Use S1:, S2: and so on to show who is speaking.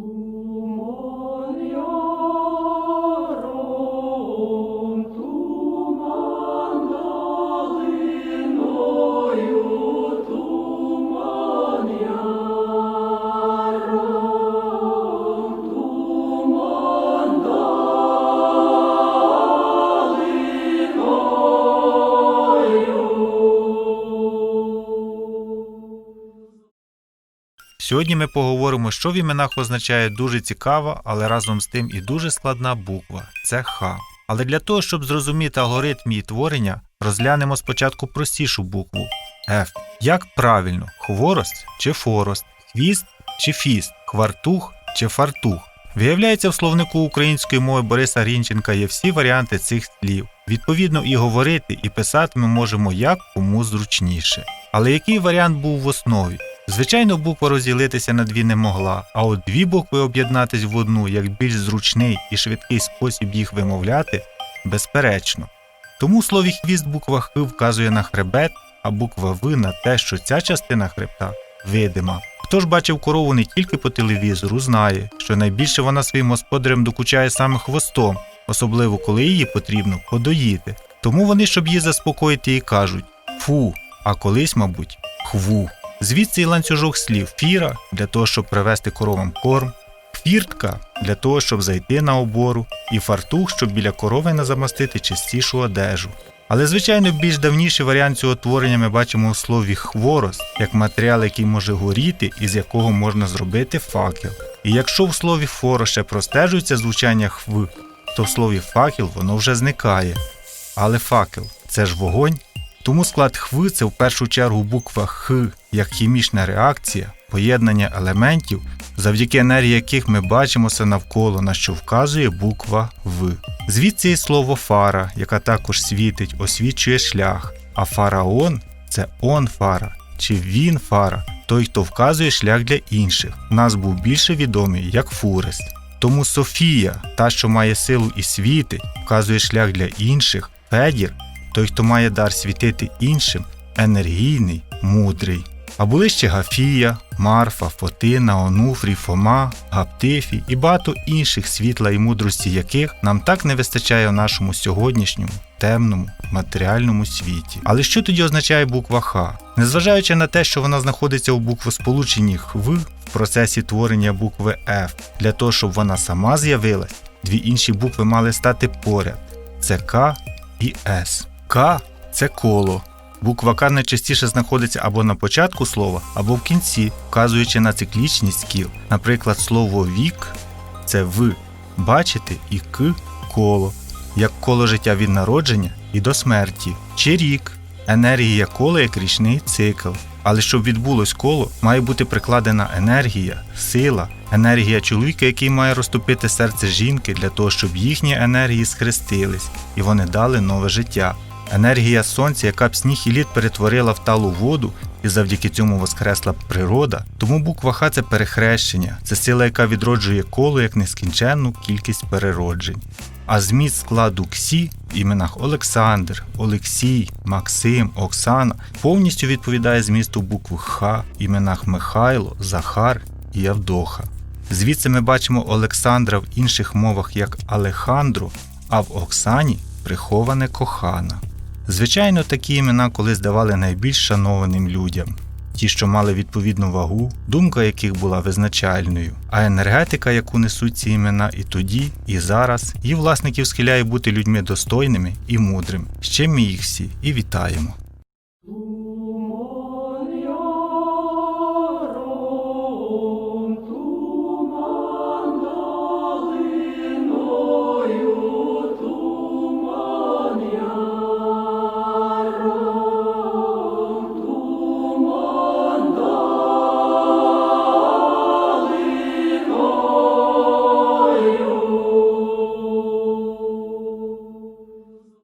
S1: Ooh. Сьогодні ми поговоримо, що в іменах означає дуже цікава, але разом з тим і дуже складна буква це Х. Але для того, щоб зрозуміти алгоритм її творення, розглянемо спочатку простішу букву F. Як правильно, хворост чи форост, хвіст чи фіст, хвартух чи фартух. Виявляється, в словнику української мови Бориса Грінченка є всі варіанти цих слів. Відповідно, і говорити, і писати ми можемо як кому зручніше. Але який варіант був в основі? Звичайно, буква розділитися на дві не могла, а от дві букви об'єднатись в одну як більш зручний і швидкий спосіб їх вимовляти безперечно. Тому слові хвіст буква Х вказує на хребет, а буква В на те, що ця частина хребта видима. Хто ж бачив корову не тільки по телевізору, знає, що найбільше вона своїм господарям докучає саме хвостом, особливо коли її потрібно подоїти. Тому вони, щоб її заспокоїти, і кажуть фу, а колись, мабуть, хву. Звідси і ланцюжок слів фіра для того, щоб привезти коровам корм, фіртка для того, щоб зайти на обору, і фартух, щоб біля корови не замастити чистішу одежу. Але, звичайно, більш давніший варіант цього творення ми бачимо у слові хворост як матеріал, який може горіти і з якого можна зробити факел. І якщо в слові форо ще простежується звучання хв, то в слові факел воно вже зникає. Але факел це ж вогонь. Тому склад хви це в першу чергу буква Х як хімічна реакція, поєднання елементів, завдяки енергії яких ми бачимося навколо, на що вказує буква В. Звідси і слово фара, яка також світить, освічує шлях, а фараон це он фара чи він фара, той, хто вказує шлях для інших. Нас був більше відомий як Фурест. Тому Софія, та, що має силу і світить, вказує шлях для інших, Федір той, хто має дар світити іншим, енергійний, мудрий. А були ще Гафія, Марфа, Фотина, Онуфрій, Фома, Гаптифій і багато інших світла і мудрості яких нам так не вистачає в нашому сьогоднішньому темному матеріальному світі. Але що тоді означає буква Х? Незважаючи на те, що вона знаходиться у буквосполученні ХВ в процесі творення букви F, для того, щоб вона сама з'явилась, дві інші букви мали стати поряд: це К і С. К це коло. Буква К найчастіше знаходиться або на початку слова, або в кінці, вказуючи на циклічність кіл. Наприклад, слово вік це в, бачите, і к коло, як коло життя від народження і до смерті, чи рік, енергія кола як річний цикл. Але щоб відбулось коло, має бути прикладена енергія, сила, енергія чоловіка, який має розтопити серце жінки для того, щоб їхні енергії схрестились і вони дали нове життя. Енергія сонця, яка б сніг і лід перетворила в талу воду, і завдяки цьому воскресла природа. Тому буква Х це перехрещення, це сила, яка відроджує коло як нескінченну кількість перероджень. А зміст складу КСі в іменах Олександр, Олексій, Максим, Оксана повністю відповідає змісту букви Х в іменах Михайло, Захар і Явдоха. Звідси ми бачимо Олександра в інших мовах як Алехандро, а в Оксані приховане кохана. Звичайно, такі імена колись давали найбільш шанованим людям, ті, що мали відповідну вагу, думка яких була визначальною, а енергетика, яку несуть ці імена і тоді, і зараз, її власників схиляє бути людьми достойними і мудрими. З чим ми їх всі і вітаємо.